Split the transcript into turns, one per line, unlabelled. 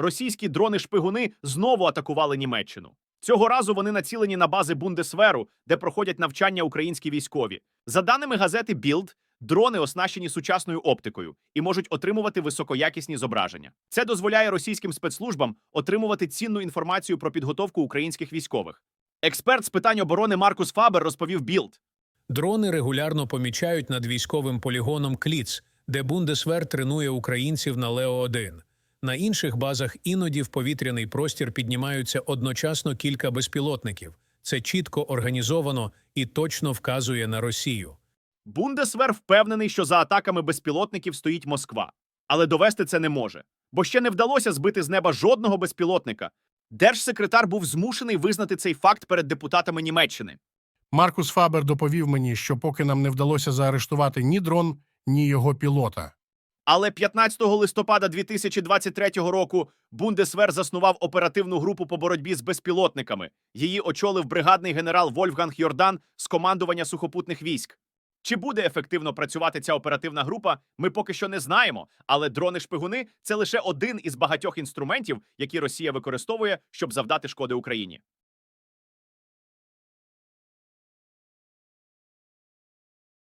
російські дрони-шпигуни знову атакували Німеччину. Цього разу вони націлені на бази Бундесверу, де проходять навчання українські військові. За даними газети Bild, дрони оснащені сучасною оптикою і можуть отримувати високоякісні зображення. Це дозволяє російським спецслужбам отримувати цінну інформацію про підготовку українських військових. Експерт з питань оборони Маркус Фабер розповів Bild.
Дрони регулярно помічають над військовим полігоном Кліц, де Бундесвер тренує українців на Лео-1. На інших базах іноді в повітряний простір піднімаються одночасно кілька безпілотників. Це чітко організовано і точно вказує на Росію.
Бундесвер впевнений, що за атаками безпілотників стоїть Москва, але довести це не може, бо ще не вдалося збити з неба жодного безпілотника. Держсекретар був змушений визнати цей факт перед депутатами Німеччини.
Маркус Фабер доповів мені, що поки нам не вдалося заарештувати ні дрон, ні його пілота.
Але 15 листопада 2023 року Бундесвер заснував оперативну групу по боротьбі з безпілотниками. Її очолив бригадний генерал Вольфганг Йордан з командування сухопутних військ. Чи буде ефективно працювати ця оперативна група, ми поки що не знаємо. Але дрони-шпигуни це лише один із багатьох інструментів, які Росія використовує, щоб завдати шкоди Україні.